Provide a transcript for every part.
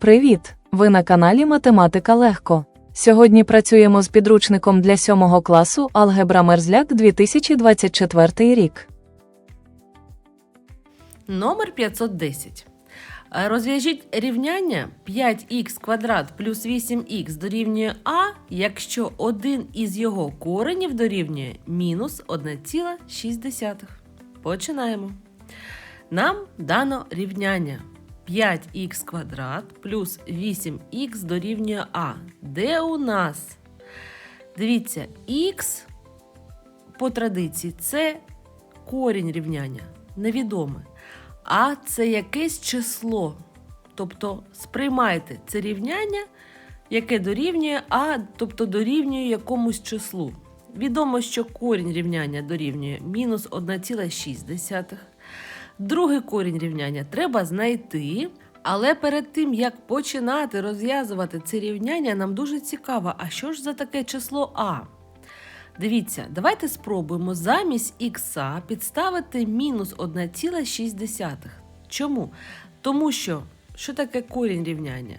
Привіт! Ви на каналі Математика Легко. Сьогодні працюємо з підручником для 7 класу Алгебра Мерзляк 2024 рік. Номер 510. Е, Розв'яжіть рівняння 5х квадрат плюс 8х дорівнює а, якщо один із його коренів дорівнює мінус 1,6. Починаємо. Нам дано рівняння 5х квадрат плюс 8х дорівнює а. Де у нас? Дивіться, х по традиції це корінь рівняння, невідоме. А це якесь число. Тобто сприймайте це рівняння, яке дорівнює А, тобто дорівнює якомусь числу. Відомо, що корінь рівняння дорівнює мінус 1,6. Другий корінь рівняння треба знайти. Але перед тим, як починати розв'язувати це рівняння, нам дуже цікаво, а що ж за таке число А? Дивіться, давайте спробуємо замість х підставити мінус 1,6. Чому? Тому що що таке корінь рівняння?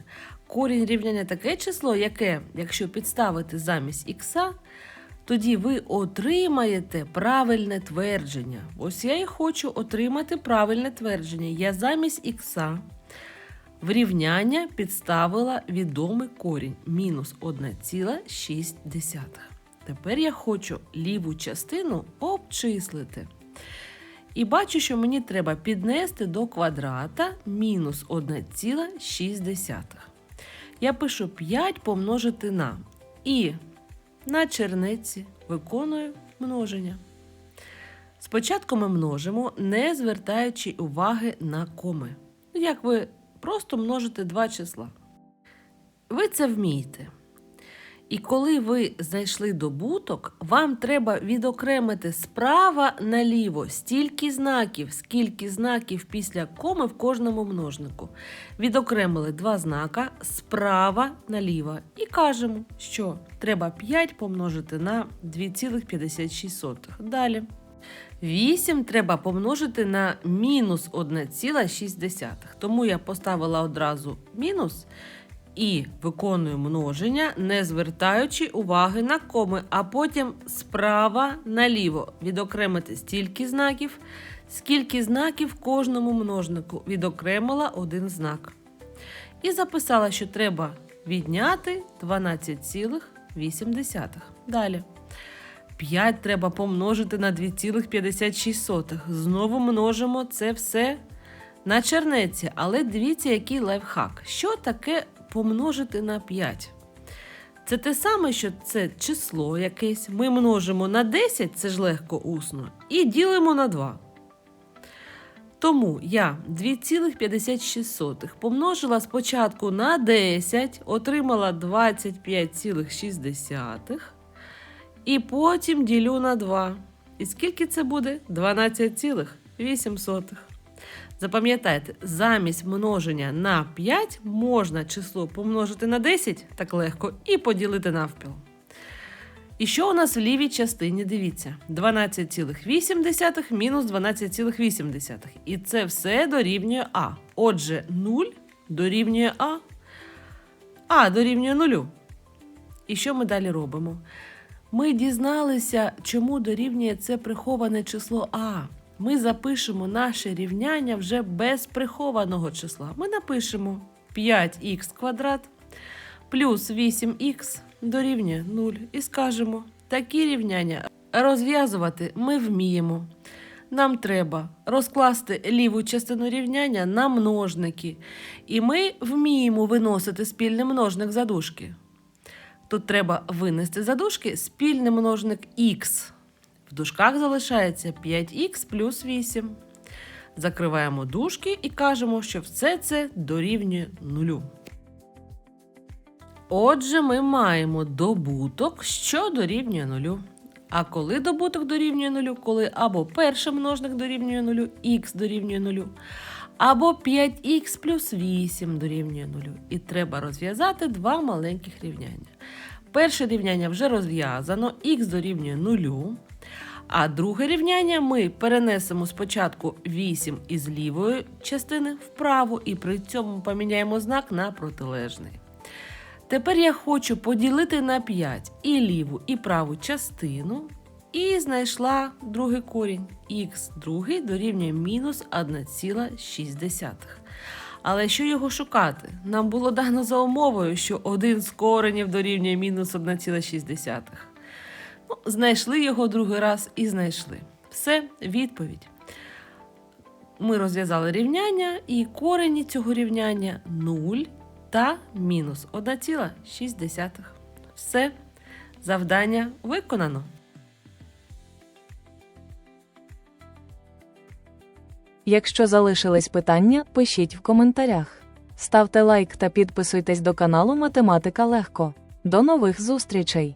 Корінь рівняння таке число, яке, якщо підставити замість х, тоді ви отримаєте правильне твердження. Ось я і хочу отримати правильне твердження. Я замість х в рівняння підставила відомий корінь мінус 1,6. Тепер я хочу ліву частину обчислити. І бачу, що мені треба піднести до квадрата мінус 1,6. Я пишу 5 помножити на. І на черниці виконую множення. Спочатку ми множимо, не звертаючи уваги на коми. Ну, Як ви просто множите два числа. Ви це вмієте. І коли ви знайшли добуток, вам треба відокремити справа наліво стільки знаків, скільки знаків після коми в кожному множнику. Відокремили два знака справа наліво і кажемо, що треба 5 помножити на 2,56. Далі. 8 треба помножити на мінус 1,6. Тому я поставила одразу мінус і виконую множення, не звертаючи уваги на коми, а потім справа наліво відокремити стільки знаків, скільки знаків кожному множнику відокремила один знак. І записала, що треба відняти 12,8. Далі. 5 треба помножити на 2,56. Знову множимо це все на чернеці. Але дивіться, який лайфхак. Що таке помножити на 5? Це те саме, що це число якесь. Ми множимо на 10, це ж легко усно, і ділимо на 2. Тому я 2,56 помножила спочатку на 10, отримала 25,6. І потім ділю на 2. І скільки це буде? 12,8. Запам'ятайте, замість множення на 5 можна число помножити на 10 так легко і поділити навпіл. І що у нас в лівій частині? Дивіться: 12,8 мінус 12,8. І це все дорівнює А. Отже, 0 дорівнює А. А дорівнює 0. І що ми далі робимо? Ми дізналися, чому дорівнює це приховане число А. Ми запишемо наше рівняння вже без прихованого числа. Ми напишемо 5х квадрат плюс 8х дорівнює 0 і скажемо, такі рівняння розв'язувати ми вміємо. Нам треба розкласти ліву частину рівняння на множники, і ми вміємо виносити спільний множник за дужки. Тут треба винести за дужки спільний множник х. В дужках залишається 5х плюс 8. Закриваємо дужки і кажемо, що все це дорівнює нулю. Отже, ми маємо добуток, що дорівнює нулю. А коли добуток дорівнює нулю, коли або перший множник дорівнює нулю, х дорівнює нулю, або 5х плюс 8 дорівнює нулю. І треба розв'язати два маленьких рівняння. Перше рівняння вже розв'язано, х дорівнює нулю. А друге рівняння ми перенесемо спочатку 8 із лівої частини вправо і при цьому поміняємо знак на протилежний. Тепер я хочу поділити на 5 і ліву, і праву частину, і знайшла другий корінь. Х другий дорівнює мінус 1,6. Але що його шукати? Нам було дано за умовою, що один з коренів дорівнює мінус 1,6. Знайшли його другий раз і знайшли. Все, відповідь. Ми розв'язали рівняння, і корені цього рівняння 0 та мінус 1,6. Все, завдання виконано. Якщо залишились питання, пишіть в коментарях. Ставте лайк та підписуйтесь до каналу Математика Легко. До нових зустрічей!